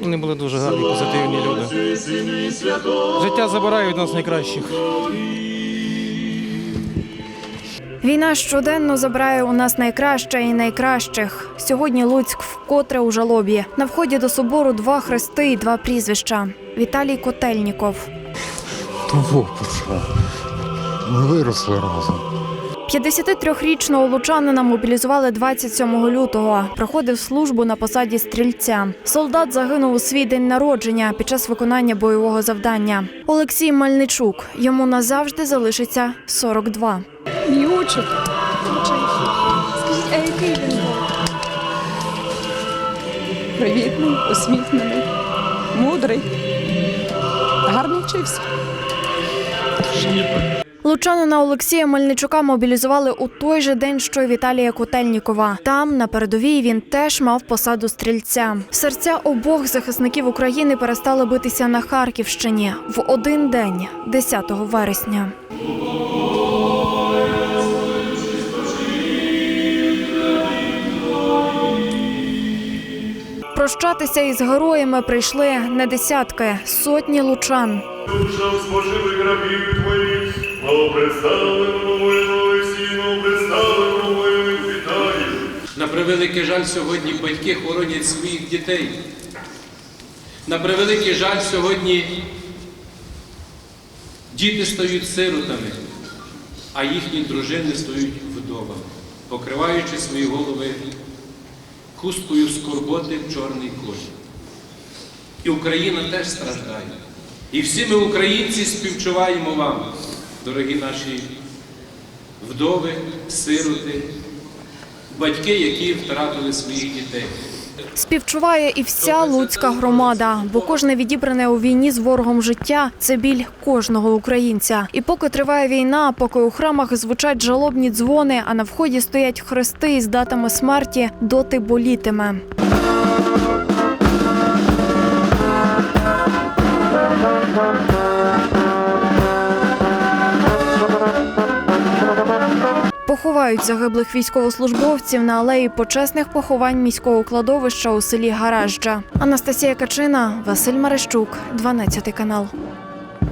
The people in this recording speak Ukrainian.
Вони були дуже гарні, позитивні люди. Життя забирає від нас найкращих. Війна щоденно забирає у нас найкраще і найкращих. Сьогодні Луцьк вкотре у жалобі. На вході до собору два хрести і два прізвища. Віталій Котельніков. Того пацан. Ми виросли разом. 53-річного лучанина мобілізували 27 лютого. Проходив службу на посаді стрільця. Солдат загинув у свій день народження під час виконання бойового завдання. Олексій Мельничук. Йому назавжди залишиться 42. Мій учень. Скажіть, а який він був? Привітний, усміхнений, мудрий. Гарно вчився. Лучанина Олексія Мельничука мобілізували у той же день, що й Віталія Котельнікова. Там, на передовій, він теж мав посаду стрільця. Серця обох захисників України перестали битися на Харківщині в один день, 10 вересня. Прощатися із героями прийшли не десятки, сотні лучан. Душа споживих рабів твоїх, На превеликий жаль, сьогодні батьки хоронять своїх дітей. На превеликий жаль, сьогодні діти стають сиротами, а їхні дружини стають вдовами, покриваючи свої голови хусткою скорботи в чорний колір. І Україна теж страждає. І всі ми, українці, співчуваємо вам, дорогі наші вдови, сироти, батьки, які втратили своїх дітей. Співчуває і вся луцька громада, бо кожне відібране у війні з ворогом життя це біль кожного українця. І поки триває війна, поки у храмах звучать жалобні дзвони, а на вході стоять хрести із датами смерті, доти болітиме. Поховають загиблих військовослужбовців на алеї почесних поховань міського кладовища у селі Гаражджа. Анастасія Качина, Василь Марещук, 12 канал.